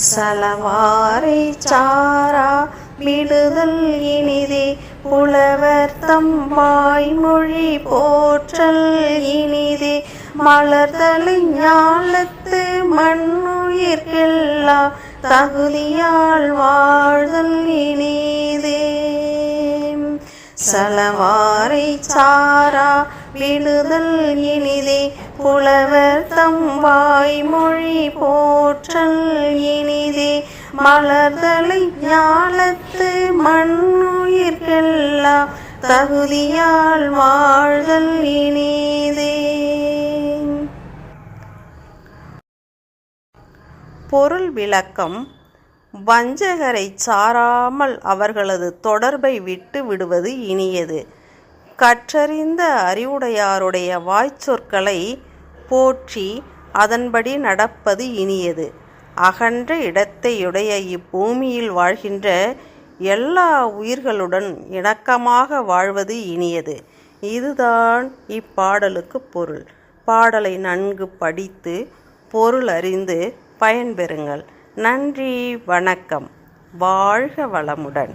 சலவாரை சாரா விடுதல் இனிதே. புலவர் தம் வாய்மொழி போற்றல் இனிதே. மலர்தலை ஞாலத்து மண்ணுயிர்கெல்லா தகுதியால் வாழ்தல் இனிதே. சலவாரை சாரா விடுதல் இனிதே. புலவர் தம் வாய்மொழி போற்றல் மலர்தலை ஞாலத்து மண்ணுயிர்கெல்லாம் தகுதியால் வாழ்தல் இனிதே. பொருள் விளக்கம். வஞ்சகரை சாராமல் அவர்களது தொடர்பை விட்டு விடுவது இனியது. கற்றறிந்த அறிவுடையாருடைய வாய்ச்சொற்களை போற்றி அதன்படி நடப்பது இனியது. அகன்ற இடத்தையுடைய இப்பூமியில் வாழ்கின்ற எல்லா உயிர்களுடன் இணக்கமாக வாழ்வது இனியது. இதுதான் இப்பாடலுக்கு பொருள். பாடலை நன்கு படித்து பொருள் அறிந்து பயன்பெறுங்கள். நன்றி வணக்கம். வாழ்க வளமுடன்.